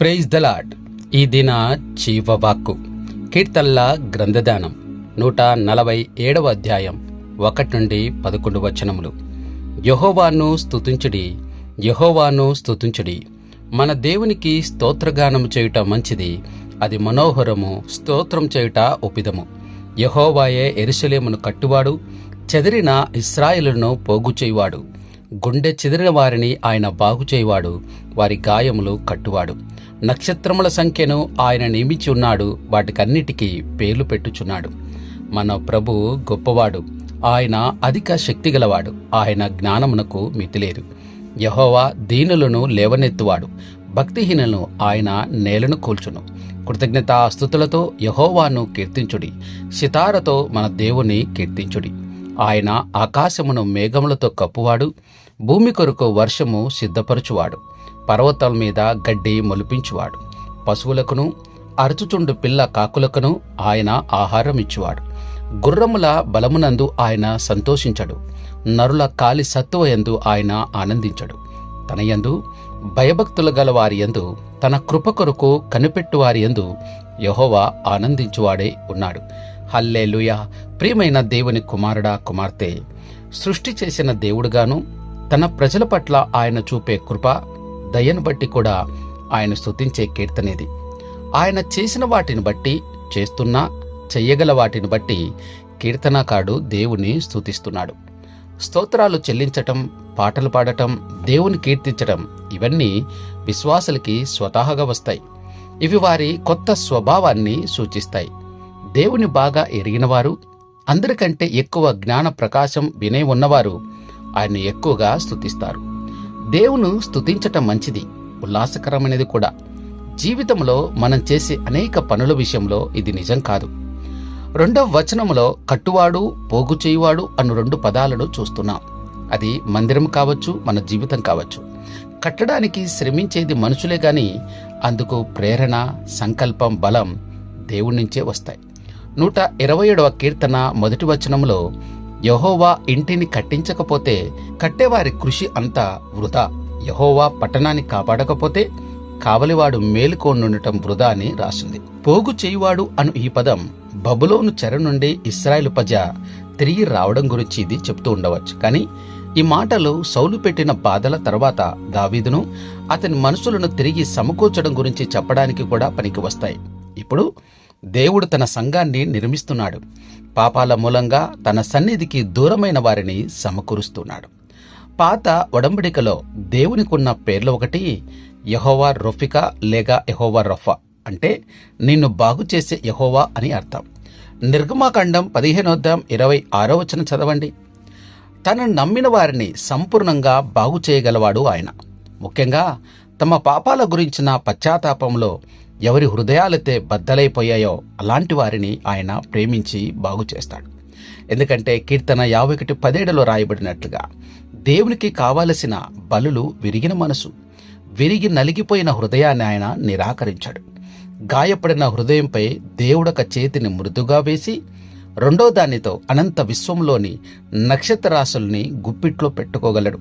Praise the lord ఈ దిన చీవవాక్కు కీర్తనల గ్రంథదానం నూట నలభై ఏడవ అధ్యాయం ఒకటి నుండి పదకొండు వచనములు. యహోవాను స్తుతించుడి యహోవాను స్తుతించుడి. మన దేవునికి స్తోత్రగానం చేయుట మంచిది అది మనోహరము స్తోత్రం చేయుట ఉపిదము యహోవాయే ఎరుసలేమును కట్టువాడు చెదిరిన ఇస్రాయిలను పోగు చేయువాడు గుండె చెదిరిన వారిని ఆయన బాగుచేయవాడు వారి గాయములు కట్టువాడు. నక్షత్రముల సంఖ్యను ఆయన నియమించి ఉన్నాడు వాటికన్నిటికీ పేర్లు పెట్టుచున్నాడు. మన ప్రభు గొప్పవాడు ఆయన అధిక శక్తిగలవాడు ఆయన జ్ఞానమునకు మితిలేదు యహోవా దీనులను లేవనెత్తువాడు భక్తిహీనులను ఆయన నేలను కూల్చును. కృతజ్ఞతాస్తుతులతో యహోవాను కీర్తించుడి సితారతో మన దేవుని కీర్తించుడి. ఆయన ఆకాశమును మేఘములతో కప్పువాడు భూమి కొరకు వర్షము సిద్ధపరచువాడు పర్వతాల మీద గడ్డి మొలిపించువాడు పశువులకును అరచుచుండు పిల్ల కాకులకును ఆయన ఆహారం ఇచ్చువాడు గుర్రముల బలమునందు ఆయన సంతోషించడు నరుల కాలి సత్తువయందు ఆయన ఆనందించడు. తన యందు భయభక్తులు గల వారి యందు తన కృప కొరకు కనిపెట్టు వారి యందు యహోవా ఆనందించువాడే ఉన్నాడు. హల్లేలుయా. ప్రియమైన దేవుని కుమారుడా కుమార్తె సృష్టి చేసిన దేవుడుగాను తన ప్రజల పట్ల ఆయన చూపే కృప దయను బట్టి కూడా ఆయన స్తుతించే కీర్తనేది. ఆయన చేసిన వాటిని బట్టి చేస్తున్నా చెయ్యగల వాటిని బట్టి కీర్తనాకాడు దేవుని స్తుతిస్తున్నాడు. స్తోత్రాలు చెల్లించటం పాటలు పాడటం దేవుని కీర్తించటం ఇవన్నీ విశ్వాసులకి స్వతహాగా వస్తాయి. ఇవి వారి కొత్త స్వభావాన్ని సూచిస్తాయి. దేవుని బాగా ఎరిగినవారు అందరికంటే ఎక్కువ జ్ఞాన ప్రకాశం వినే ఉన్నవారు ఆయన ఎక్కువగా స్థుతిస్తారు దేవును స్థుతించటం మంచిది ఉల్లాసకరమైనది కూడా. జీవితంలో మనం చేసే అనేక పనుల విషయంలో ఇది నిజం కాదు. రెండవ వచనములో కట్టువాడు పోగు చేయువాడు అను రెండు పదాలను చూస్తున్నాం. అది మందిరం కావచ్చు మన జీవితం కావచ్చు. కట్టడానికి శ్రమించేది మనుషులే గాని అందుకు ప్రేరణ సంకల్పం బలం దేవుడి నుంచే వస్తాయి. నూట ఇరవై ఏడవ కీర్తన మొదటి వచనంలో యహోవా ఇంటిని కట్టించకపోతే కట్టేవారి కృషి అంతా వృధా. యహోవా పట్టణాన్ని కాపాడకపోతే కావలివాడు మేలుకోనుండటం వృధా అని రాసింది. పోగు చేయువాడు అను ఈ పదం బబులోను చెర నుండి ఇస్రాయేల్ ప్రజ తిరిగి రావడం గురించి ఇది చెప్తూ ఉండవచ్చు. కానీ ఈ మాటలు సౌలు పెట్టిన బాధల తర్వాత దావీదును అతని మనుషులను తిరిగి సమకూర్చడం గురించి చెప్పడానికి కూడా పనికి వస్తాయి. ఇప్పుడు దేవుడు తన సంఘాన్ని నిర్మిస్తున్నాడు. పాపాల మూలంగా తన సన్నిధికి దూరమైన వారిని సమకూరుస్తున్నాడు. పాత ఒడంబడికలో దేవునికున్న పేర్లు ఒకటి యహోవా రొఫికా లేక యహోవా రఫా అంటే నిన్ను బాగు చేసే యహోవా అని అర్థం. నిర్గమాకాండం పదిహేనోద్దాం ఇరవై ఆరో వచనం చదవండి. తనను నమ్మిన వారిని సంపూర్ణంగా బాగు చేయగలవాడు ఆయన. ముఖ్యంగా తమ పాపాల గురించిన పశ్చాత్తాపంలో ఎవరి హృదయాలైతే బద్దలైపోయాయో అలాంటి వారిని ఆయన ప్రేమించి బాగు చేస్తాడు. ఎందుకంటే కీర్తన యాభై ఒకటి పదేడలో రాయబడినట్లుగా దేవునికి కావలసిన బలులు విరిగిన మనసు విరిగి నలిగిపోయిన హృదయాన్ని ఆయన నిరాకరించాడు. గాయపడిన హృదయంపై దేవుడొక చేతిని మృదుగా వేసి రెండో దానితో అనంత విశ్వంలోని నక్షత్రరాశుల్ని గుప్పిట్లో పెట్టుకోగలడు.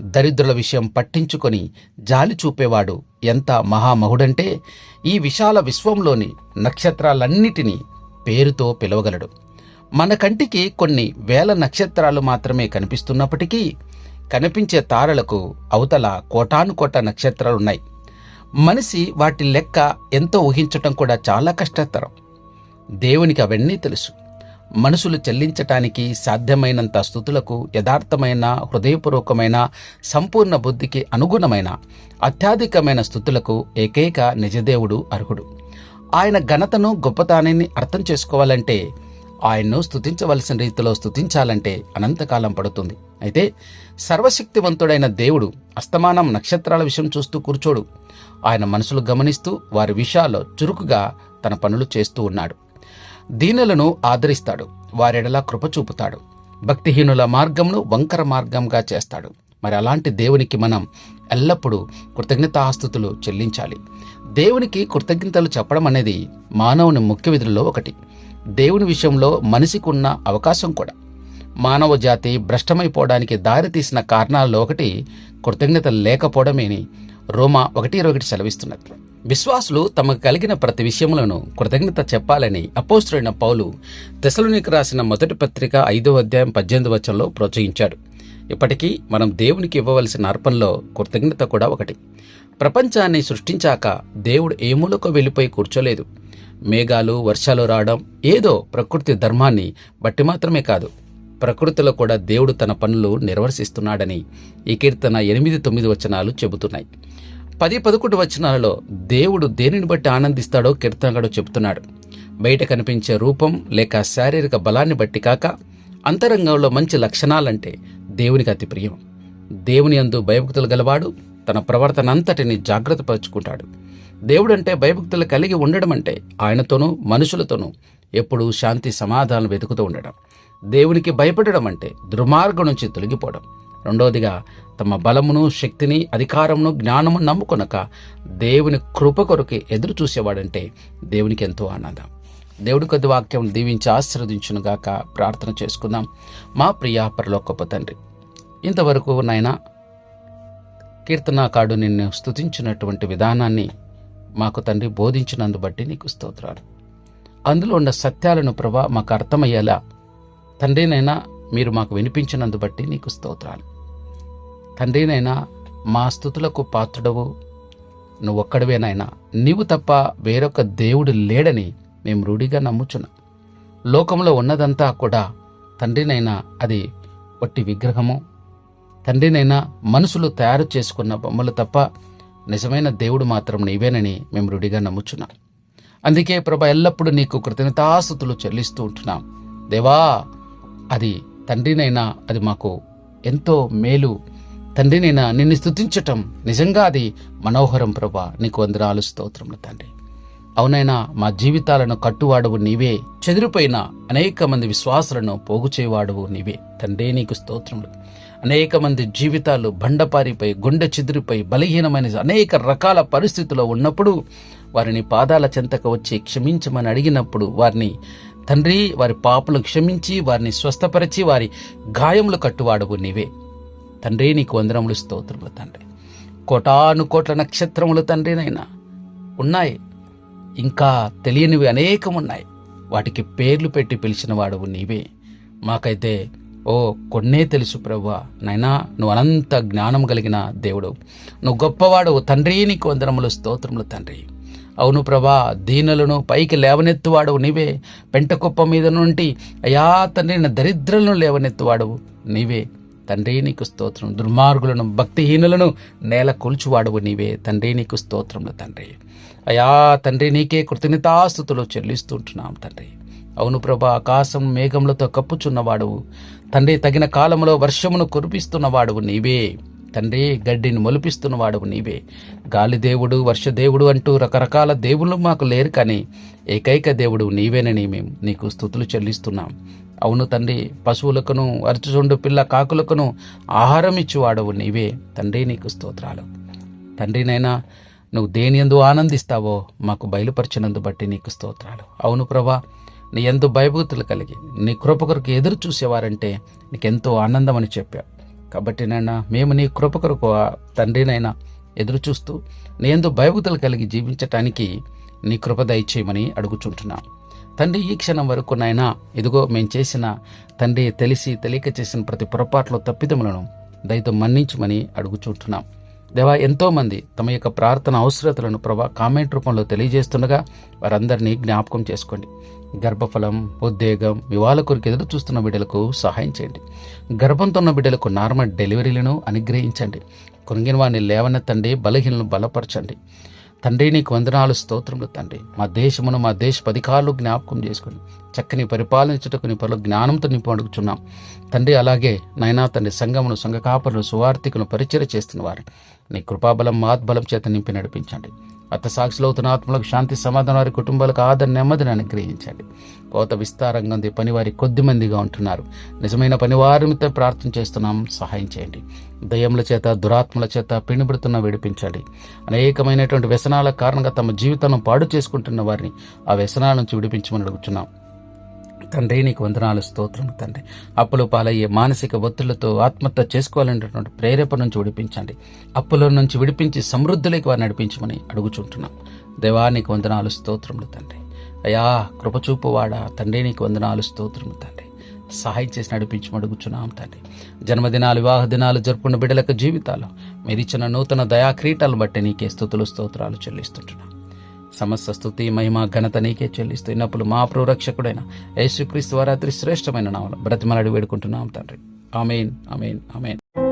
దరిద్రుల విషయం పట్టించుకొని జాలి చూపేవాడు ఎంత మహామహుడంటే ఈ విశాల విశ్వంలోని నక్షత్రాలన్నిటినీ పేరుతో పిలవగలడు. మన కంటికి కొన్ని వేల నక్షత్రాలు మాత్రమే కనిపిస్తున్నప్పటికీ కనిపించే తారలకు అవతల కోటానుకోట నక్షత్రాలున్నాయి. మనిషి వాటి లెక్క ఎంతో ఊహించటం కూడా చాలా కష్టతరం. దేవునికి అవన్నీ తెలుసు. మనసులు చెల్లించటానికి సాధ్యమైనంత స్థుతులకు యథార్థమైన హృదయపూర్వకమైన సంపూర్ణ బుద్ధికి అనుగుణమైన అత్యాధికమైన స్థుతులకు ఏకైక నిజదేవుడు అర్హుడు. ఆయన ఘనతను గొప్పతానాన్ని అర్థం చేసుకోవాలంటే ఆయన్ను స్థుతించవలసిన రీతిలో స్థుతించాలంటే అనంతకాలం పడుతుంది. అయితే సర్వశక్తివంతుడైన దేవుడు అస్తమానం నక్షత్రాల విషయం చూస్తూ కూర్చోడు. ఆయన మనసులు గమనిస్తూ వారి విషయాల్లో చురుకుగా తన పనులు చేస్తూ ఉన్నాడు. దీనులను ఆదరిస్తాడు. వారెడలా కృప చూపుతాడు. భక్తిహీనుల మార్గంను వంకర మార్గంగా చేస్తాడు. మరి అలాంటి దేవునికి మనం ఎల్లప్పుడూ కృతజ్ఞతాస్తుతులు చెల్లించాలి. దేవునికి కృతజ్ఞతలు చెప్పడం అనేది మానవుని ముఖ్య విధుల్లో ఒకటి. దేవుని విషయంలో మనిషికి ఉన్న అవకాశం కూడా. మానవ జాతి భ్రష్టమైపోవడానికి దారితీసిన కారణాల్లో ఒకటి కృతజ్ఞత లేకపోవడమేని రోమా ఒకటి ఇరవై ఒకటి సెలవిస్తున్నది. విశ్వాసులు తమకు కలిగిన ప్రతి విషయములను కృతజ్ఞత చెప్పాలని అపోస్తుడైన పౌలు తెసలునికి రాసిన మొదటి పత్రిక ఐదో అధ్యాయం పద్దెనిమిది వచనంలో ప్రోత్సహించాడు. ఇప్పటికీ మనం దేవునికి ఇవ్వవలసిన అర్పణలో కృతజ్ఞత కూడా ఒకటి. ప్రపంచాన్ని సృష్టించాక దేవుడు ఏ మూలకు వెళ్ళిపోయి కూర్చోలేదు. మేఘాలు వర్షాలు రావడం ఏదో ప్రకృతి ధర్మాన్ని బట్టి మాత్రమే కాదు. ప్రకృతిలో కూడా దేవుడు తన పనులు నిర్వర్తిస్తున్నాడని ఈ కీర్తన ఎనిమిది తొమ్మిది వచనాలు చెబుతున్నాయి. పది పదకొండు వచనాలలో దేవుడు దేనిని బట్టి ఆనందిస్తాడో కీర్తనగాడు చెబుతున్నాడు బయట కనిపించే రూపం లేక శారీరక బలాన్ని బట్టి కాక అంతరంగంలో మంచి లక్షణాలంటే దేవునికి అతి ప్రియం. దేవుని అందు భయభక్తులు గలవాడు తన ప్రవర్తన అంతటిని జాగ్రత్తపరుచుకుంటాడు. దేవుడంటే భయభక్తులు కలిగి ఉండడం అంటే ఆయనతోనూ మనుషులతోనూ ఎప్పుడూ శాంతి సమాధానం వెతుకుతూ ఉండడం. దేవునికి భయపడడం అంటే దుర్మార్గం నుంచి తొలగిపోవడం. రెండవదిగా తమ బలమును శక్తిని అధికారమును జ్ఞానము నమ్ముకొనక దేవుని కృప కొరకు ఎదురు చూసేవాడంటే దేవునికి ఎంతో ఆనందం. దేవుడి కొద్ది వాక్యం దీవించి ఆశీర్వదించునుగాక ప్రార్థన చేసుకుందాం. మా ప్రియ పరలోకపు తండ్రి ఇంతవరకు నాయన కీర్తనాకాడు నిన్ను స్తుతించినటువంటి విధానాన్ని మాకు తండ్రి బోధించినందు బట్టి నీకు స్తోత్రాలు. అందులో ఉన్న సత్యాలను ప్రభా మాకు అర్థమయ్యేలా తండ్రినైనా మీరు మాకు వినిపించినందు బట్టి నీకు స్తోత్రాలు. తండ్రినైనా మా స్థుతులకు పాత్రుడవు. నువ్వు ఒక్కడివేనైనా నీవు తప్ప వేరొక దేవుడు లేడని మేము రూఢిగా నమ్ముచున్నాం. లోకంలో ఉన్నదంతా కూడా తండ్రినైనా అది ఒట్టి విగ్రహము. తండ్రినైనా మనుషులు తయారు చేసుకున్న బొమ్మలు తప్ప నిజమైన దేవుడు మాత్రం నీవేనని మేము రుడిగా నమ్ముచున్నాం. అందుకే ప్రభ ఎల్లప్పుడూ నీకు కృతజ్ఞతాస్థుతులు చెల్లిస్తూ ఉంటున్నాం. దేవా అది తండ్రినైనా అది మాకు ఎంతో మేలు తండ్రి నేను నిన్ను స్తుతించటం నిజంగా అది మనోహరం ప్రభా. నీకు వందనాలు స్తోత్రములు తండ్రి. అవునైనా మా జీవితాలను కట్టువాడవు నీవే. చెదిరిపోయిన అనేక మంది విశ్వాసాలను పోగు చేయవాడవు నీవే. తండ్రి నీకు స్తోత్రములు. అనేక మంది జీవితాలు బండపారిపై గుండె చెదిరిపై బలహీనమైన అనేక రకాల పరిస్థితుల్లో ఉన్నప్పుడు వారిని పాదాల చెంతకు వచ్చి క్షమించమని అడిగినప్పుడు వారిని తండ్రి వారి పాపలు క్షమించి వారిని స్వస్థపరిచి వారి గాయములు కట్టువాడవు నీవే. తండ్రి నీకు వందనములు స్తోత్రములు తండ్రి. కోటాను కోట్ల నక్షత్రములు తండ్రినైనా ఉన్నాయి. ఇంకా తెలియనివి అనేకం ఉన్నాయి వాటికి పేర్లు పెట్టి పిలిచిన వాడవు నీవే. మాకైతే ఓ కొన్నే తెలుసు ప్రవ్వా. నైనా నువ్వు అనంత జ్ఞానం కలిగిన దేవుడు. నువ్వు గొప్పవాడు తండ్రి నీకు వందనములు స్తోత్రములు తండ్రి. అవును ప్రభా దీనులను పైకి లేవనెత్తువాడవు నీవే. పెంటకుప్ప మీద నుండి అయా తండ్రి నా దరిద్రులను లేవనెత్తువాడవు నీవే. తండ్రి నీకు స్తోత్రం. దుర్మార్గులను భక్తిహీనులను నేల కూల్చువాడవు నీవే. తండ్రి నీకు స్తోత్రములు తండ్రి. అయా తండ్రి నీకే కృతజ్ఞతాస్థుతులు చెల్లిస్తుంటున్నాం తండ్రి. అవును ప్రభా ఆకాశం మేఘములతో కప్పుచున్నవాడువు తండ్రి తగిన కాలంలో వర్షమును కురిపిస్తున్నవాడువు నీవే. తండ్రి గడ్డిని మొలిపిస్తున్నవాడువు నీవే. గాలిదేవుడు వర్షదేవుడు అంటూ రకరకాల దేవుళ్ళు మాకు లేరు కానీ ఏకైక దేవుడు నీవేనని మేము నీకు స్థుతులు చెల్లిస్తున్నాం. అవును తండ్రి పశువులకును అరుచుచుండు పిల్ల కాకులకును ఆహారం ఇచ్చువాడవు నీవే. తండ్రి నీకు స్తోత్రాలు. తండ్రినైనా నువ్వు దేని ఎందు ఆనందిస్తావో మాకు బయలుపరిచినందు బట్టి నీకు స్తోత్రాలు. అవును ప్రభా నీ ఎందు భయభూతులు కలిగి నీ కృప కొరకు ఎదురు చూసేవారంటే నీకెంతో ఆనందం అని చెప్పావు కాబట్టి నాయన మేము నీ కృప కొరకు తండ్రినైనా ఎదురు చూస్తూ నీ ఎందు భయభూతులు కలిగి జీవించటానికి నీ కృప దయచేయమని అడుగుచుంటున్నాను తండ్రి ఈ క్షణం వరకు నాయనా ఇదిగో మేము చేసిన తండ్రి తెలిసి తెలియక చేసిన ప్రతి పొరపాట్లో తప్పిదములను దయతో మన్నించమని అడుగుచుంటున్నాం. దేవా ఎంతోమంది తమ యొక్క ప్రార్థన అవసరతలను ప్రభా కామెంట్ రూపంలో తెలియజేస్తుండగా వారందరినీ జ్ఞాపకం చేసుకోండి. గర్భఫలం ఉద్వేగం వివాహ కొరకు ఎదురు చూస్తున్న బిడ్డలకు సహాయం చేయండి. గర్భంతో ఉన్న బిడ్డలకు నార్మల్ డెలివరీలను అనుగ్రహించండి. కొనిగిన వారిని లేవనెత్తండి బలహీనలను బలపరచండి. తండ్రి నీకు వందనాలు స్తోత్రములు తండ్రి. మా దేశమును మా దేశ పదికాలు జ్ఞాపకం చేసుకుని చక్కని పరిపాలించుటకు నీ పనులు జ్ఞానంతో నింపు అడుగుచున్నాం. తండ్రి అలాగే నైనా తండ్రి సంఘమును సంఘ కాపరులు సువార్థికులను పరిచయం చేస్తున్న వారు. నీ కృపాబలం ఆత్బలం చేత నింపి నడిపించండి. అత్త సాక్షులు అవుతున్న ఆత్మలకు శాంతి సమాధానం వారి కుటుంబాలకు ఆదరణ నెమ్మదిని అనుగ్రహించండి. కోత విస్తారంగా ఉంది. పనివారి కొద్ది మందిగా ఉంటున్నారు. నిజమైన పనివారితో ప్రార్థన చేస్తున్నాం. సహాయం చేయండి. దయ్యముల చేత దురాత్మల చేత పిణిబడుతున్న విడిపించండి. అనేకమైనటువంటి వ్యసనాల కారణంగా తమ జీవితాలను పాడు చేసుకుంటున్న వారిని ఆ వ్యసనాల నుంచి విడిపించమని అడుగుతున్నాం తండ్రి నీకు వందనాలు స్తోత్రము తండ్రి. అప్పులు పాలయ్యే మానసిక ఒత్తిళ్ళతో ఆత్మహత్య చేసుకోవాలనేటువంటి ప్రేరేపణ నుంచి విడిపించండి. అప్పుల నుంచి విడిపించి సమృద్ధులకి వారిని నడిపించమని అడుగుచుంటున్నాం. దేవా నీకు వందనాలు స్తోత్రములు తండ్రి. అయా కృపచూపువాడ తండ్రి నీకు వందనాలు స్తోత్రములు తండ్రి. సహాయం చేసి నడిపించి అడుగుచున్నాం తండ్రి. జన్మదినాలు వివాహ దినాలు జరుపుకున్న బిడ్డలకు జీవితాలు. మీరిచ్చిన నూతన దయా క్రీటాలను బట్టి నీకే స్థుతులు స్తోత్రాలు చెల్లిస్తుంటున్నాం. సమస్త స్థుతి మహిమ ఘనత నీకే చెల్లిస్తూ ఇన్నప్పుడు మా ప్రోరక్షకుడైన యేసుక్రీస్తు వారాత్రి శ్రేష్టమైన నామలు బ్రతిమలాడి వేడుకుంటున్నాం తండ్రి. Amen amen amen.